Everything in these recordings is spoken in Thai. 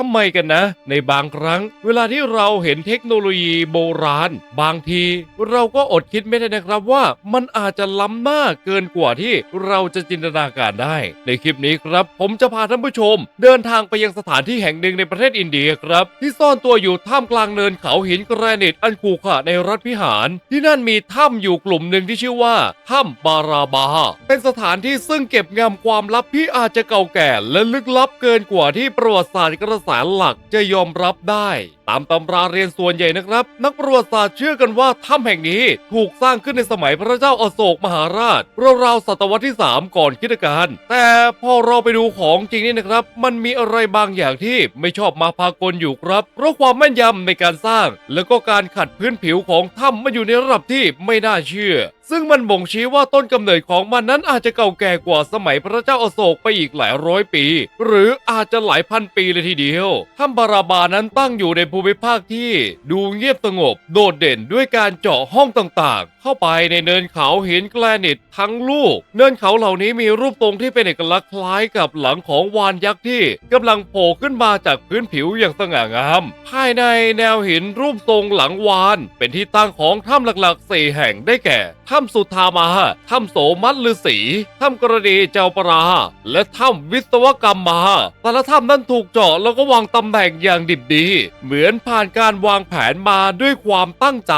ทำไมกันนะ ในบางครั้ง เวลาที่เราเห็นเทคโนโลยีโบราณ บางที เราก็อดคิดไม่ได้นะครับว่ามันอาจจะล้ำหน้าเกินกว่าที่เราจะจินตนาการได้ ในคลิปนี้ครับ ผมจะพาท่านผู้ชม เดินทางไปยังสถานที่แห่งหนึ่งในประเทศอินเดียครับ ที่ซ่อนตัวอยู่ท่ามกลางเนินเขาหินแกรนิตอันขรุขระในรัฐพิหาร ที่นั่นมีถ้ำอยู่กลุ่มหนึ่งที่ชื่อว่าถ้ำบาราบา เป็นสถานที่ซึ่งเก็บงำความลับที่อาจจะเก่าแก่และลึกลับเกินกว่าที่ประวัติศาสตร์กระารหลักจะยอมรับได้ ตามตำราเรียนส่วนใหญ่นะครับ นักประวัติศาสตร์เชื่อกันว่าถ้ำแห่งนี้ถูกสร้างขึ้นในสมัยพระเจ้าอโศกมหาราชราวๆศตวรรษที่ 3 ก่อนคริสตกาลแต่พอเราไปดูของจริงนี่นะครับ มันมีอะไรบางอย่างที่ไม่ชอบมาพากลอยู่ครับ เพราะความแม่นยำในการสร้าง แล้วก็การขัดพื้นผิวของถ้ำมันอยู่ในระดับที่ไม่น่าเชื่อ ซึ่งมันบ่งชี้ว่าต้นกำเนิดของมันนั้นอาจจะเก่าแก่กว่าสมัยพระเจ้าอโศกไปอีกหลายร้อยปี หรืออาจจะหลายพันปีเลยทีเดียวถ้ำบาราบานั้นตั้งอยู่ในภููมิภาคที่ดูเงียบสงบ โดดเด่นด้วยการเจาะห้องต่าง เข้าไปในเนินเขาหินแกรนิตทั้งลูก เนินเขาเหล่านี้มีรูปทรงที่เป็นเอกลักษณ์คล้ายกับหลังของวานยักษ์ที่กำลังโผล่ขึ้นมาจากพื้นผิวอย่างสง่างาม ภายในแนวหินรูปทรงหลังวาน เป็นที่ตั้งของถ้ำหลักๆสี่แห่งได้แก่ถ้ำสุธามา ถ้ำโสมัตฤาษีถ้ำกระดีเจ้าปรา และถ้ำวิศวกรรมมา แต่ละถ้ำนั้นถูกเจาะแล้วก็วางตำแหน่งอย่างดิบดี เหมือนผ่านการวางแผนมาด้วยความตั้งใจ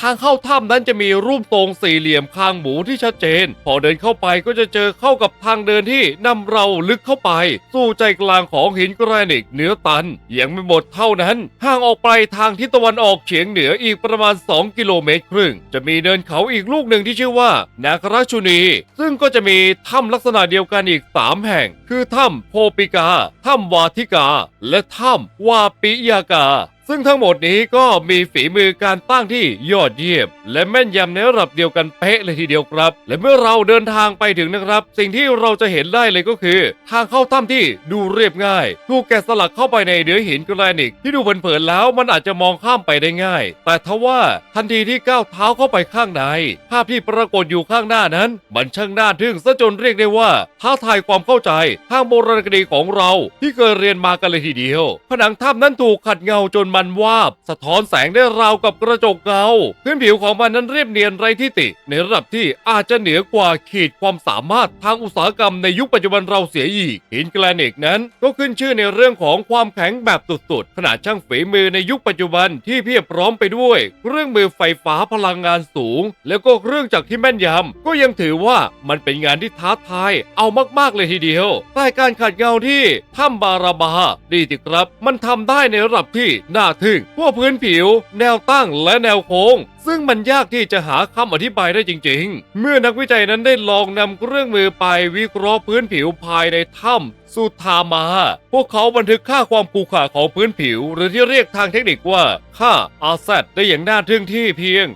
ทางเข้าถ้ำนั้นจะมีรูปทรงสี่เหลี่ยมคางหมูที่ชัดเจน พอเดินเข้าไปก็จะเจอเข้ากับทางเดินที่นำเราลึกเข้าไป สู่ใจกลางของหินกรานิตเนื้อตัน ยังไม่หมดเท่านั้นห่างออกไปทางทิศตะวันออกเฉียงเหนืออีกประมาณ 2 กิโลเมตรครึ่ง จะมีเนินเขาอีกลูกหนึ่งที่ชื่อว่า นาคราชุนี ซึ่งก็จะมีถ้ำลักษณะเดียวกันอีก 3 แห่ง คือถ้ำโพปิกา ถ้ำวาทิกา และถ้ำวาปิยากา ซึ่งทั้งหมดนี้ก็มีฝีมือการตั้งที่ยอดเยี่ยม และแม่นยำในระดับเดียวกันเป๊ะเลยทีเดียวครับ และเมื่อเราเดินทางไปถึงนะครับ สิ่งที่เราจะเห็นได้เลยก็คือ ทางเข้าถ้ำที่ดูเรียบง่าย ถูกแกะสลักเข้าไปในเนื้อหินแกรนิตที่ดูเผินๆแล้วมันอาจจะมองข้ามไปได้ง่าย แต่ทว่าทันทีที่ก้าวเท้าเข้าไปข้างใน ภาพที่ปรากฏอยู่ข้างหน้านั้น มันช่างน่าทึ่งซะจนเรียกได้ว่าท้าทายความเข้าใจทางโบราณคดีของเราที่เคยเรียนมากันเลยทีเดียว ผนังถ้ำนั้นถูกขัดเงาจนมันวาบ สะท้อนแสงได้ราวกับกระจกเงาพื้นผิวของมันนั้นเรียบเนียนไร้ที่ติ ในระดับที่อาจจะเหนือกว่าขีดความสามารถทางอุตสาหกรรมในยุคปัจจุบันเราเสียอีกหินแกรนิตนั้น ก็ขึ้นชื่อในเรื่องของความแข็งแบบสุดๆขนาดช่างฝีมือในยุคปัจจุบันที่เพียบพร้อมไปด้วย เครื่องมือไฟฟ้าพลังงานสูง แล้วก็เครื่องจักรที่แม่นยำก็ยังถือว่ามันเป็นงานที่ท้าทายเอามากๆเลยทีเดียวแต่การขัดเงาที่ถ้ำบาราบาดีติครับ มันทำได้ในระดับที่น่าทึ่งทั่วพื้นผิว แนวตั้งและแนวโค้ง ซึ่งมันยากที่จะหาคำอธิบายได้จริง ๆ เมื่อนักวิจัยนั้นได้ลองนำเครื่องมือไปวิเคราะห์พื้นผิวภายในถ้ำสุธามา พวกเขาบันทึกค่าความขรุขระของพื้นผิว หรือที่เรียกทางเทคนิคว่า ค่า RZ ได้อย่างน่าทึ่งที่เพียง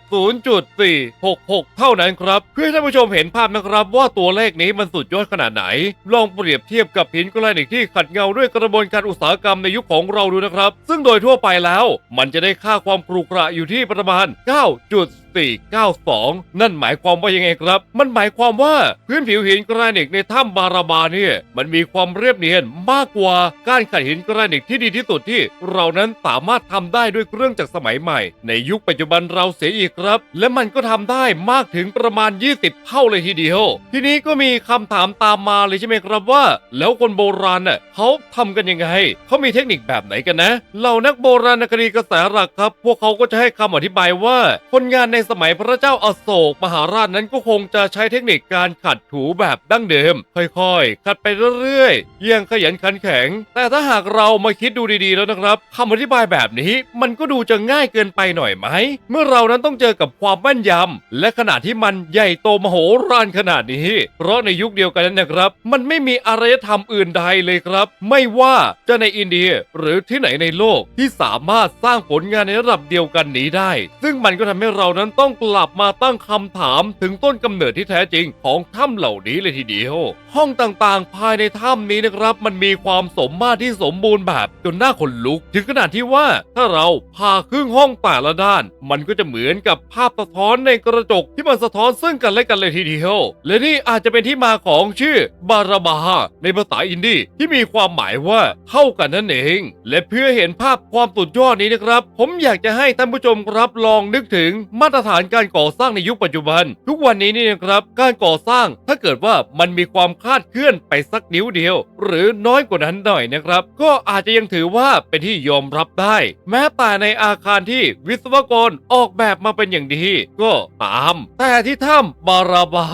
0.466 เท่านั้นครับ เพื่อให้ท่านผู้ชมเห็นภาพนะครับ ว่าตัวเลขนี้มันสุดยอดขนาดไหน ลองเปรียบเทียบกับหินกรนิตที่ขัดเงาด้วยกระบวนการอุตสาหกรรมในยุคของเราดูนะครับ ซึ่งโดยทั่วไปแล้ว มันจะได้ค่าความขรุขระอยู่ที่ประมาณ 9 9.492 นั่นหมายความว่ายังไงครับ มันหมายความว่าพื้นผิวหินแกรนิตในถ้ำบาราบาเนี่ยมันมีความเรียบเนียนมากกว่าการขัดหินแกรนิตที่ดีที่สุดที่ เรานั้นสามารถทำได้ด้วยเครื่องจักรสมัยใหม่ ในยุคปัจจุบันเราเสียอีกครับ และมันก็ทำได้มากถึงประมาณ 20 เท่าเลยทีเดียว ทีนี้ก็มีคำถามตามมาเลยใช่ไหมครับว่า แล้วคนโบราณน่ะเขาทำกันยังไงเขามีเทคนิคแบบไหนกันนะเหล่านักโบราณคดีกระแสหลักครับ พวกเขาก็จะให้คำอธิบายว่าคนงานในสมัยพระเจ้าอาโศกมหาราชนั้นก็คงจะใช้เทคนิคการขัดถูแบบดั้งเดิม ค่อยๆ ขัดไปเรื่อยๆย่างขยันขันแข็ง แต่ถ้าหากเรามาคิดดูดีๆแล้วนะครับคำอธิบายแบบนี้มันก็ดูจะง่ายเกินไปหน่อยไหม เมื่อเรานั้นต้องเจอกับความแม่นยำและขนาดที่มันใหญ่โตมโหฬารขนาดนี้ เพราะในยุคเดียวกันนั้นนะครับ มันไม่มีอารยธรรมอื่นใดเลยครับ ไม่ว่าจะในอินเดียหรือที่ไหนในโลกที่สามารถสร้างผลงานในระดับเดียวกันนี้ได้ ซึ่งมันก็ทำให้ให้เรานั้นต้องกลับมาตั้งคำถามถึงต้นกำเนิดที่แท้จริงของถ้ำเหล่านี้เลยทีเดียว ห้องต่างๆ ภายในถ้ำนี้นะครับ มันมีความสมมาตรที่สมบูรณ์แบบจนหน้าขนลุก ถึงขนาดที่ว่าถ้าเราพาครึ่งห้องแต่ละด้าน มันก็จะเหมือนกับภาพสะท้อนในกระจกที่มันสะท้อนซึ่งกันและกันเลยทีเดียว และนี่อาจจะเป็นที่มาของชื่อบาราบาในภาษาอินดีที่มีความหมายว่าเท่ากันนั่นเอง และเพื่อเห็นภาพความสุดยอดนี้นะครับ ผมอยากจะให้ท่านผู้ชมครับลองนึกถึงมาตรฐานการก่อสร้างในยุคปัจจุบัน ทุกวันนี้นี่นะครับการก่อสร้างถ้าเกิดว่ามันมีความคลาดเคลื่อนไปสักนิ้วเดียว หรือน้อยกว่านั้นหน่อยนะครับ ก็อาจจะยังถือว่าเป็นที่ยอมรับได้ แม้แต่ในอาคารที่วิศวกรออกแบบมาเป็นอย่างดีก็ตาม แต่ที่ถ้ำบาราบา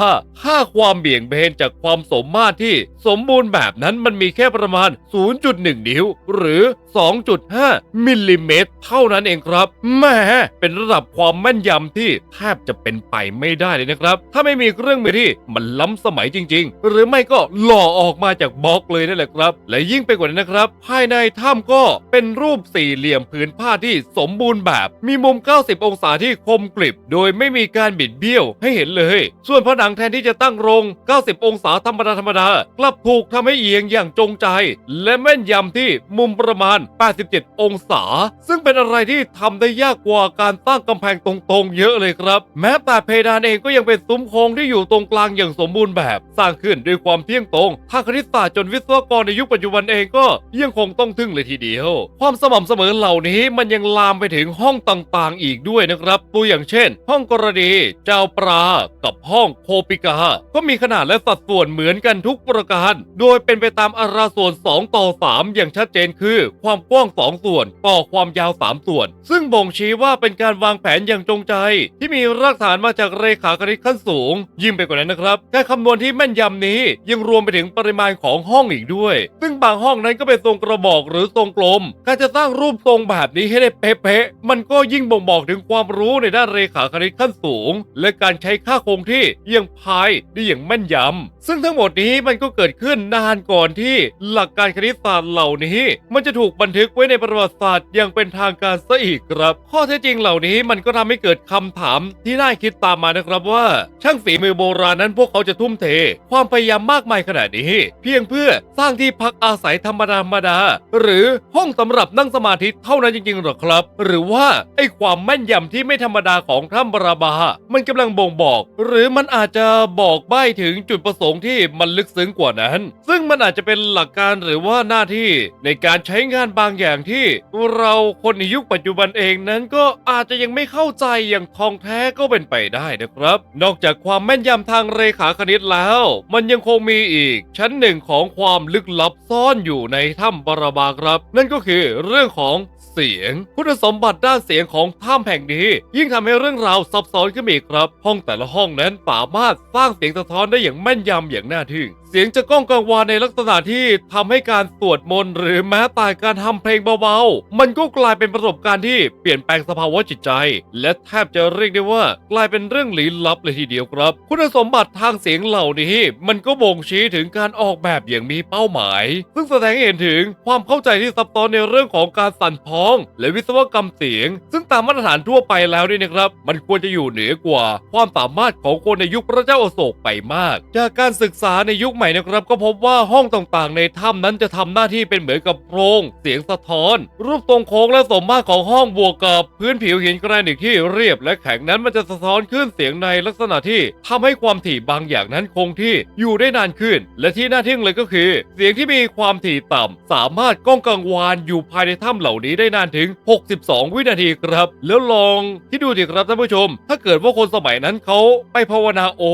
ค่าความเบี่ยงเบนจากความสมมาตรที่สมบูรณ์แบบนั้นมันมีแค่ประมาณ 0.1 นิ้ว หรือ 2.5 มิลลิเมตรเท่านั้นเองครับแหมเป็นระดับความม่นยำที่แทบจะเป็นไปไม่ได้เลยนะครับ ถ้าไม่มีเครื่องมือที่มันล้ำสมัยจริง ๆ หรือไม่ก็หล่อออกมาจากบล็อกเลยนั่นแหละครับ และยิ่งไปกว่านั้นนะครับ ภายในถ้ำก็เป็นรูปสี่เหลี่ยมผืนผ้าที่สมบูรณ์แบบ มีมุม 90 องศาที่คมกริบ โดยไม่มีการบิดเบี้ยวให้เห็นเลย ส่วนผนังแทนที่จะตั้งตรง 90 องศาธรรมดาธรรมดากลับถูกทำให้เอียงอย่างจงใจ และแม่นยำที่มุมประมาณ 87 องศา ซึ่งเป็นอะไรที่ทำได้ยากกว่าการตั้งกำแพงตรงๆเยอะเลยครับ แม้แต่เพดานเองก็ยังเป็นซุ้มโค้งที่อยู่ตรงกลางอย่างสมบูรณ์แบบ สร้างขึ้นด้วยความเที่ยงตรงทางคณิตศาสตร์จนวิศวกรในยุคปัจจุบันเองก็ยังคงต้องทึ่งเลยทีเดียว ความสม่ำเสมอเหล่านี้มันยังลามไปถึงห้องต่างๆ อีกด้วยนะครับตัวอย่างเช่น ห้องกรณีเจ้าปลากับห้องโคปิกาก็มีขนาดและสัดส่วนเหมือนกันทุกประการ โดยเป็นไปตามอัตราส่วน 2 ต่อ 3 อย่างชัดเจนคือ ความกว้าง 2 ส่วนต่อความยาว 3 ส่วน ซึ่งบ่งชี้ว่าเป็นการวางแผนอย่างจงใจ ที่มีรากฐานมาจากเรขาคณิตขั้นสูง ยิ่งไปกว่านั้นนะครับการคำนวณที่แม่นยำนี้ยังรวมไปถึงปริมาณของห้องอีกด้วย ซึ่งบางห้องนั้นก็เป็นทรงกระบอกหรือทรงกลม การจะสร้างรูปทรงแบบนี้ให้ได้เป๊ะๆมันก็ยิ่งบ่งบอกถึงความรู้ในด้านเรขาคณิตขั้นสูง และการใช้ค่าคงที่ยังพายได้อย่างแม่นยำซึ่งทั้งหมดนี้มันก็เกิดขึ้นนานก่อนที่หลักการคณิตศาสตร์เหล่านี้ มันจะถูกบันทึกไว้ในประวัติศาสตร์อย่างเป็นทางการซะอีกครับ ข้อเท็จจริงเหล่านี้มันก็ทำให้เกิดคำถามที่น่าคิดตามมานะครับว่า ช่างฝีมือโบราณนั้นพวกเขาจะทุ่มเท ความพยายามมากมายขนาดนี้ เพียงเพื่อสร้างที่พักอาศัยธรรมดาธรรมดา หรือห้องสำหรับนั่งสมาธิเท่านั้นจริงๆหรอครับ หรือว่าไอ้ความแม่นยำที่ไม่ธรรมดาของถ้ำบราบา มันกำลังบ่งบอก หรือมันอาจจะบอกใบ้ถึงจุดประสงค์ที่มันลึกซึ้งกว่านั้น ซึ่งมันอาจจะเป็นหลักการหรือว่าหน้าที่ในการใช้งานบางอย่างที่ เราคนในยุคปัจจุบันเองนั้นก็อาจจะยังไม่เข้าใจอย่างทองแท้ก็เป็นไปได้นะครับ นอกจากความแม่นยำทางเรขาคณิตแล้ว มันยังคงมีอีก ชั้นหนึ่งของความลึกลับซ่อนอยู่ในถ้ำบาราบาครับ นั่นก็คือเรื่องของเสียง คุณสมบัติด้านเสียงของถ้ำแห่งนี้ ยิ่งทำให้เรื่องราวซับซ้อนขึ้นอีกครับ ห้องแต่ละห้องนั้นสามารถสร้างเสียงสะท้อนได้อย่างแม่นยำอย่างน่าทึ่งเสียงจะก้องกังวานในลักษณะที่ทำให้การสวดมนต์หรือแม้แต่การทำเพลงเบาๆ มันก็กลายเป็นประสบการณ์ที่เปลี่ยนแปลงสภาวะจิตใจ และแทบจะเรียกได้ว่ากลายเป็นเรื่องลี้ลับเลยทีเดียวครับ คุณสมบัติทางเสียงเหล่านี้ มันก็บ่งชี้ถึงการออกแบบอย่างมีเป้าหมาย ซึ่งแสดงให้เห็นถึงความเข้าใจที่ซับซ้อนในเรื่องของการสั่นพ้อง และวิศวกรรมเสียง ซึ่งตามมาตรฐานทั่วไปแล้วนี่นะครับ มันควรจะอยู่เหนือกว่า ความสามารถของคนในยุคพระเจ้าอโศกไปมาก จากการศึกษาในยุคใหม่นะครับก็พบว่าห้องต่างๆ ในถ้ำนั้นจะทำหน้าที่เป็นเหมือนกับโพรงเสียงสะท้อน รูปทรงโค้งและสมมาตรของห้องบวกกับพื้นผิวหินกรนิตที่เรียบ และแข็งนั้นมันจะสะท้อนขึ้นเสียงในลักษณะที่ทำให้ความถี่บางอย่างนั้นคงที่อยู่ได้นานขึ้น และที่น่าทึ่งเลยก็คือ เสียงที่มีความถี่ต่ำสามารถก้องกังวานอยู่ภายในถ้ำเหล่านี้ได้นานถึง 62 วินาทีครับ แล้วลองที่ดูดิครับท่านผู้ชม ถ้าเกิดว่าคนสมัยนั้นเขาไปภาวนาโอ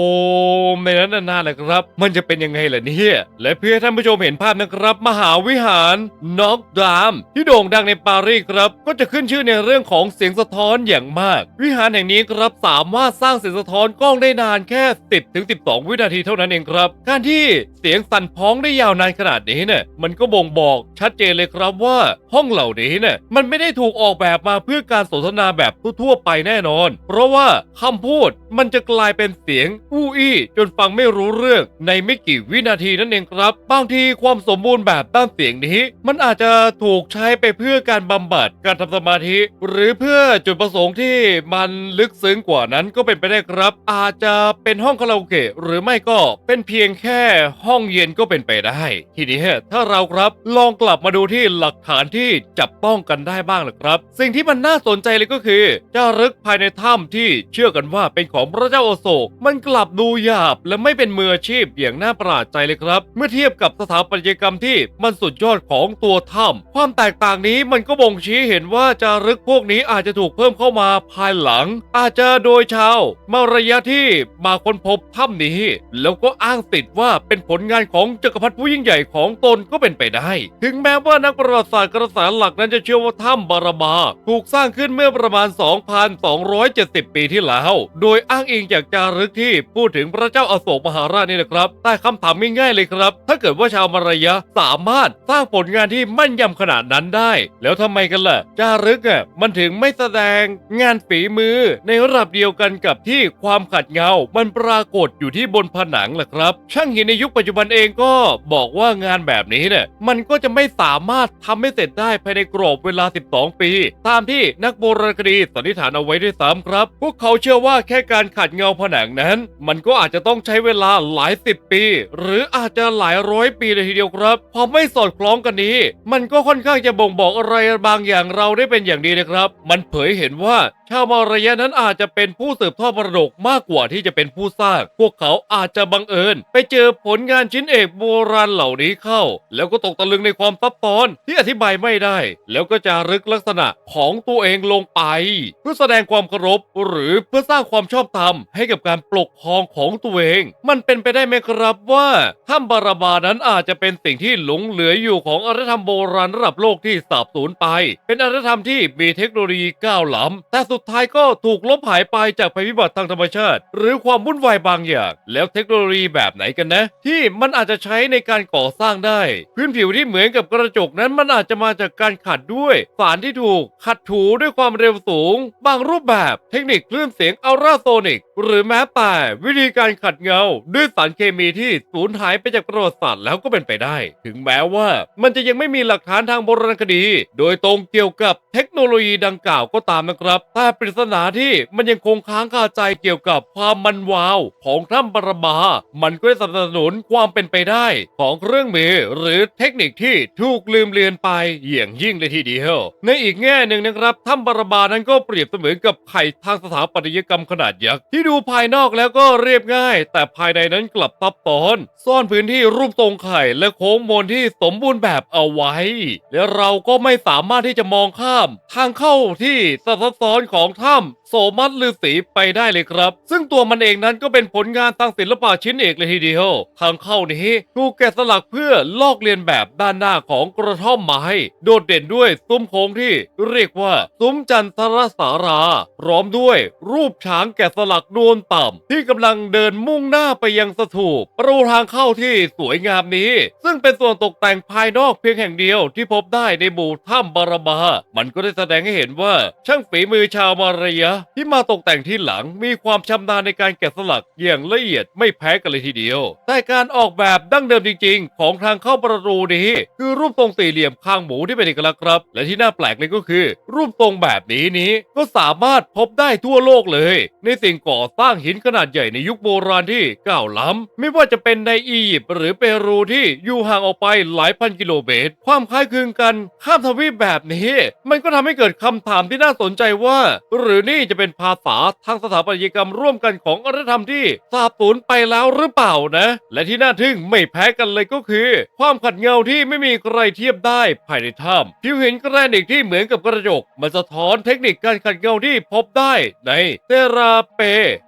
มในนั้นนานๆเลยครับ มันจะเป็นยังไงล่ะเนี่ย และเพื่อให้ท่านผู้ชมเห็นภาพนะครับ มหาวิหารน็อกดามที่โด่งดังในปารีสครับ ก็จะขึ้นชื่อในเรื่องของเสียงสะท้อนอย่างมาก วิหารแห่งนี้ครับสามารถสร้างเสียงสะท้อนกล้องได้นานแค่ 10ถึง12 วินาทีเท่านั้นเองครับ การที่เสียงสั่นพ้องได้ยาวนานขนาดนี้เนี่ยมันก็บ่งบอกชัดเจนเลยครับว่าห้องเหล่านี้เนี่ยมันไม่ได้ถูกออกแบบมาเพื่อการสนทนาแบบทั่วๆไปแน่นอน เพราะว่าคำพูดมันจะกลายเป็นเสียงอู้อี้จนฟังไม่รู้เรื่องในไม่กี่วินาทีนั่นเองครับ บางทีความสมบูรณ์แบบด้านเสียงนี้ มันอาจจะถูกใช้ไปเพื่อการบำบัดการทำสมาธิ หรือเพื่อจุดประสงค์ที่มันลึกซึ้งกว่านั้นก็เป็นไปได้ครับ อาจจะเป็นห้องคาราโอเกะหรือไม่ก็เป็นเพียงแค่ห้องเย็นก็เป็นไปได้ ทีนี้ถ้าเราครับลองกลับมาดูที่หลักฐานที่จับต้องกันได้บ้างล่ะครับ สิ่งที่มันน่าสนใจเลยก็คือจารึกภายในถ้ำที่เชื่อกันว่าเป็นของพระเจ้าโอโศก มันกลับดูหยาบและไม่เป็นมืออาชีพอย่างน่าประหลาดใจเลยครับ เมื่อเทียบกับสถาปัตยกรรมที่มันสุดยอดของตัวถ้ำความแตกต่างนี้มันก็บ่งชี้เห็นว่าจารึกพวกนี้อาจจะถูกเพิ่มเข้ามาภายหลัง อาจจะโดยชาวมาระยะที่มาค้นพบถ้ำนี้ แล้วก็อ้างติดว่าเป็นผลงานของจักรพรรดิผู้ยิ่งใหญ่ของตนก็เป็นไปได้ ถึงแม้ว่านักประวัติศาสตร์กระแสหลักนั้นจะเชื่อว่าถ้ำบารามาถูกสร้างขึ้นเมื่อประมาณ 2,270 ปีที่แล้ว โดยอ้างอิงจากจารึกที่พูดถึงพระเจ้าอโศกมหาราชนี่นะครับ แต่คำถามง่ายๆเลยครับ ถ้าเกิดว่าชาวมารยะสามารถสร้างผลงานที่มั่นยำขนาดนั้นได้ แล้วทำไมกันล่ะจารึกอะมันถึงไม่แสดงงานฝีมือ ในระดับเดียวกันกับที่ความขัดเงา มันปรากฏอยู่ที่บนผนังล่ะครับ ช่างหินในยุคปัจจุบันเองก็บอกว่างานแบบนี้เนี่ยมันก็จะไม่สามารถทำให้เสร็จได้ภายในกรอบเวลา 12 ปี ตามที่นักโบราณคดีสันนิษฐานเอาไว้ด้วยซ้ำครับ พวกเขาเชื่อว่าแค่การขัดเงาผนังนั้น มันก็อาจจะต้องใช้เวลาหลายสิบปีหรืออาจจะหลายร้อยปีเลยทีเดียวครับพอไม่สอดคล้องกันนี้ มันก็ค่อนข้างจะบ่งบอกอะไรบางอย่างเราได้เป็นอย่างดีนะครับ มันเผยเห็นว่า ชาวมารยะนั้นอาจจะเป็นผู้สืบทอดมรดกมากกว่าที่จะเป็นผู้สร้าง พวกเขาอาจจะบังเอิญ ไปเจอผลงานชิ้นเอกโบราณเหล่านี้เข้า แล้วก็ตกตะลึงในความซับซ้อนที่อธิบายไม่ได้ แล้วก็จะรึกลักษณะของตัวเองลงไป เพื่อแสดงความเคารพหรือเพื่อสร้างความชอบธรรมให้กับการปกครองของตัวเอง มันเป็นไปได้ไหมครับว่าถ้ำบาราบานั้นอาจจะเป็นสิ่งที่หลงเหลืออยู่ของอารยธรรมโบราณระดับโลกที่สาบสูญไป เป็นอารยธรรมที่มีเทคโนโลยีก้าวล้ำแต่สุดท้ายก็ถูกลบหายไปจากภัยพิบัติทางธรรมชาติ หรือความวุ่นวายบางอย่าง แล้วเทคโนโลยีแบบไหนกันนะ ที่มันอาจจะใช้ในการก่อสร้างได้ พื้นผิวที่เหมือนกับกระจกนั้นมันอาจจะมาจากการขัดด้วย สารที่ถูกขัดถูด้วยความเร็วสูง บางรูปแบบเทคนิคคลื่นเสียงอัลตราโซนิกหรือแม้แต่วิธีการขัดเงาด้วยสารเคมีที่สูญหายไปจากประวัติศาสตร์แล้วก็เป็นไปได้ ถึงแม้ว่ามันจะยังไม่มีหลักฐานทางโบราณคดี โดยตรงเกี่ยวกับเทคโนโลยีดังกล่าวก็ตามนะครับแต่ปริศนาที่มันยังคงค้างคาใจเกี่ยวกับความมันวาวของถ้ำบารมา มันก็ได้สนับสนุนความเป็นไปได้ ของเครื่องมือหรือเทคนิคที่ถูกลืมเลือนไปอย่างยิ่งเลยทีเดียว ในอีกแง่หนึ่งนะครับถ้ำบารมานั้นก็เปรียบเสมือนกับไข่ทางสถาปัตยกรรมขนาดยักษ์ที่ดูภายนอกแล้วก็เรียบง่าย แต่ภายในนั้นกลับซับซ้อน ซ่อนพื้นที่รูปทรงไข่และโค้งมนที่สมบูรณ์แบบเอาไว้ และเราก็ไม่สามารถที่จะมองข้าม ทางเข้าที่ซับซ้อนของถ้ำโสมัตฤาษีไปได้เลยครับ ซึ่งตัวมันเองนั้นก็เป็นผลงานทางศิลปะชิ้นเอกเลยทีเดียว ทางเข้านี้ถูกแกะสลักเพื่อลอกเลียนแบบด้านหน้าของกระท่อมไม้โดดเด่นด้วยซุ้มโค้งที่เรียกว่าซุ้มจันทรสารา พร้อมด้วยรูปช้างแกะสลักนวลต่ำที่กำลังเดินมุ่งหน้าไปยังสถูปประตูทางเข้าที่สวยงามนี้ ซึ่งเป็นส่วนตกแต่งภายนอกเพียงแห่งเดียวที่พบได้ในหมู่ถ้ำบาราบา มันก็ได้แสดงให้เห็นว่าช่างฝีมือชาวมารยะที่มาตกแต่งที่หลังมีความชำนาญในการแกะสลักอย่างละเอียดไม่แพ้กันเลยทีเดียว แต่การออกแบบดั้งเดิมจริง ๆ ของทางเข้าประตูนี้ คือรูปทรงสี่เหลี่ยมข้างหมูที่เป็นเอกลักษณ์ครับ และที่น่าแปลกเลยก็คือ รูปทรงแบบนี้นี้ก็สามารถพบได้ทั่วโลกเลย ในสิ่งก่อสร้างหินขนาดใหญ่ในยุคโบราณที่ก้าวล้ำ ไม่ว่าจะเป็นในอียิปต์หรือเปรูที่อยู่ห่างออกไปหลายพันกิโลเมตร ความคล้ายคลึงกันข้ามทวีปแบบนี้ มันก็ทำให้เกิดคำถามที่น่าสนใจว่า หรือนี่จะเป็นภาษาทางสถาปัตยกรรมร่วมกันของอารยธรรมที่สาบสูญไปแล้วหรือเปล่านะ และที่น่าทึ่งไม่แพ้กันเลยก็คือ ความขัดเงาที่ไม่มีใครเทียบได้ภายในถ้ำผิวหินแกรนิตที่เหมือนกับกระจกมันสะท้อนเทคนิคการขัดเงาที่พบได้ในเซราเป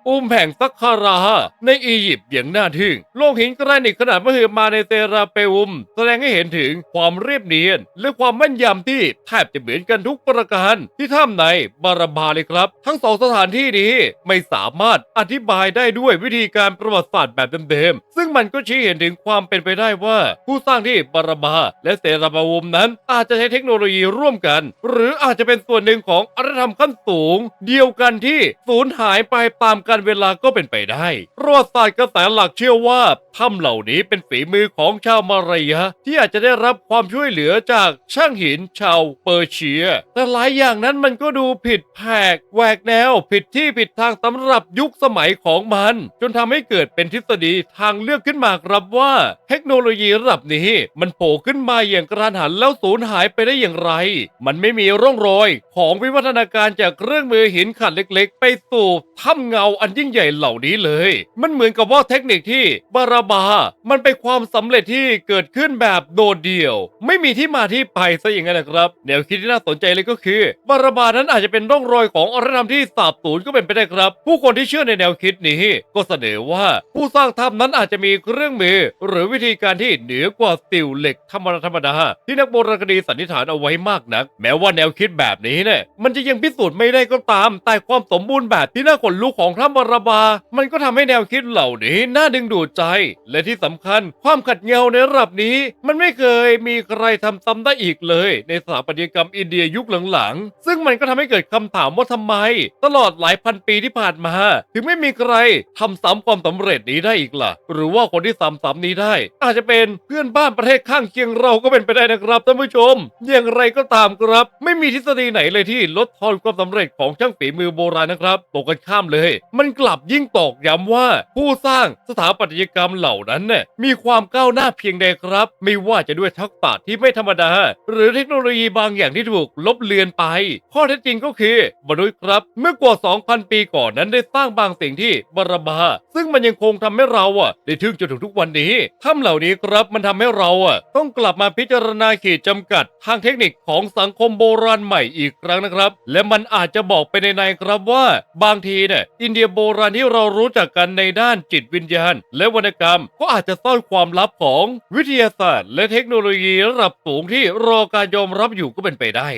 อุ้มแห่งซักคาราในอียิปต์อย่างน่าทึ่ง โลกหินกรนิตขนาดมหึมาในเซราเปอุม แสดงให้เห็นถึงความเรียบเนียน และความแม่นยำที่แทบจะเหมือนกันทุกประการที่ถ้ำในบาราบาเลยครับ ทั้งสองสถานที่นี้ไม่สามารถอธิบายได้ด้วยวิธีการประวัติศาสตร์แบบเดิมๆ ซึ่งมันก็ชี้เห็นถึงความเป็นไปได้ว่า ผู้สร้างที่บาราบาและเซราบาวุมนั้น อาจจะใช้เทคโนโลยีร่วมกัน หรืออาจจะเป็นส่วนหนึ่งของอารยธรรมขั้นสูง เดียวกันที่สูญหายไปตามามกาลเวลาก็เป็นไปได้ประวัติศาสตร์กระแสหลักเชื่อว่าถ้ำเหล่านี้เป็นฝีมือของชาวมารยะ ที่อาจจะได้รับความช่วยเหลือจากช่างหินชาวเปอร์เชีย แต่หลายอย่างนั้นมันก็ดูผิดแผกแหวกแนว ผิดที่ผิดทางสำหรับยุคสมัยของมัน จนทำให้เกิดเป็นทฤษฎีทางเลือกขึ้นมาครับว่า เทคโนโลยีระดับนี้ มันโผล่ขึ้นมาอย่างกระทันหันแล้วสูญหายไปได้อย่างไร มันไม่มีร่องรอย ของวิวัฒนาการจากเครื่องมือหินขัดเล็ก ๆ ไปสู่ถ้ำเงาอันยิ่งใหญ่เหล่านี้เลย มันเหมือนกับว่าเทคนิคที่บาราบา มันเป็นความสำเร็จที่เกิดขึ้นแบบโดดเดี่ยว ไม่มีที่มาที่ไปซะอย่างนั้นนะครับแนวคิดที่น่าสนใจเลยก็คือบาราบานั้นอาจจะเป็นร่องรอยของอารยธรรมที่สาบสูญก็เป็นไปได้ครับ ผู้คนที่เชื่อในแนวคิดนี้ ก็เสนอว่าผู้สร้างถ้ำนั้นอาจจะมีเครื่องมือ หรือวิธีการที่เหนือกว่าติวเหล็กธรรมดาธรรมดาที่นักโบราณคดีสันนิษฐานเอาไว้มากนัก แม้ว่าแนวคิดแบบนี้เนี่ยมันจะยังพิสูจน์ไม่ได้ก็ตาม แต่ความสมบูรณ์แบบที่น่าขนลุกของถ้ำบารบา มันก็ทำให้แนวคิดเหล่านี้น่าดึงดูดใจ และที่สำคัญความขัดเงาในระดับนี้ มันไม่เคยมีใครทำซ้ำได้อีกเลย ในสถาปัตยกรรมอินเดียยุคหลังๆ ซึ่งมันก็ทำให้เกิดคำถามว่าทำไม ตลอดหลายพันปีที่ผ่านมา ถึงไม่มีใครทำซ้ำความสำเร็จนี้ได้อีกล่ะ หรือว่าคนที่ซ้ำซ้ำนี้ได้ อาจจะเป็นเพื่อนบ้านประเทศข้างเคียงเราก็เป็นไปได้นะครับท่านผู้ชม อย่างไรก็ตามครับ ไม่มีทฤษฎีไหนเลยที่ลดทอนความสำเร็จของช่างฝีมือโบราณนะครับตรงกันข้ามเลยมันกลับยิ่งตอกย้ำว่า ผู้สร้างสถาปัตยกรรมเหล่านั้นเนี่ยมีความก้าวหน้าเพียงใดครับ ไม่ว่าจะด้วยทักษะที่ไม่ธรรมดา หรือเทคโนโลยีบางอย่างที่ถูกลบเลือนไป ข้อเท็จจริงก็คือมนุษย์ครับ เมื่อกว่า 2,000 ปีก่อนนั้นได้สร้างบางสิ่งที่บารบา ซึ่งมันยังคงทำให้เราอะได้ทึ่งจนถึงทุกวันนี้ถ้ำเหล่านี้ครับมันทำให้เราอะต้องกลับมาพิจารณาขีดจำกัด ทางเทคนิคของสังคมโบราณใหม่อีกครั้งนะครับ และมันอาจจะบอกไปในในครับว่าบางทีเนี่ยอินเดียโบราณที่เรารู้จักกันในด้านจิตวิญญาณ และวรรณกรรมก็อาจจะซ่อนความลับของวิทยาศาสตร์ และเทคโนโลยีระดับสูงที่รอการยอมรับอยู่ก็เป็นไปได้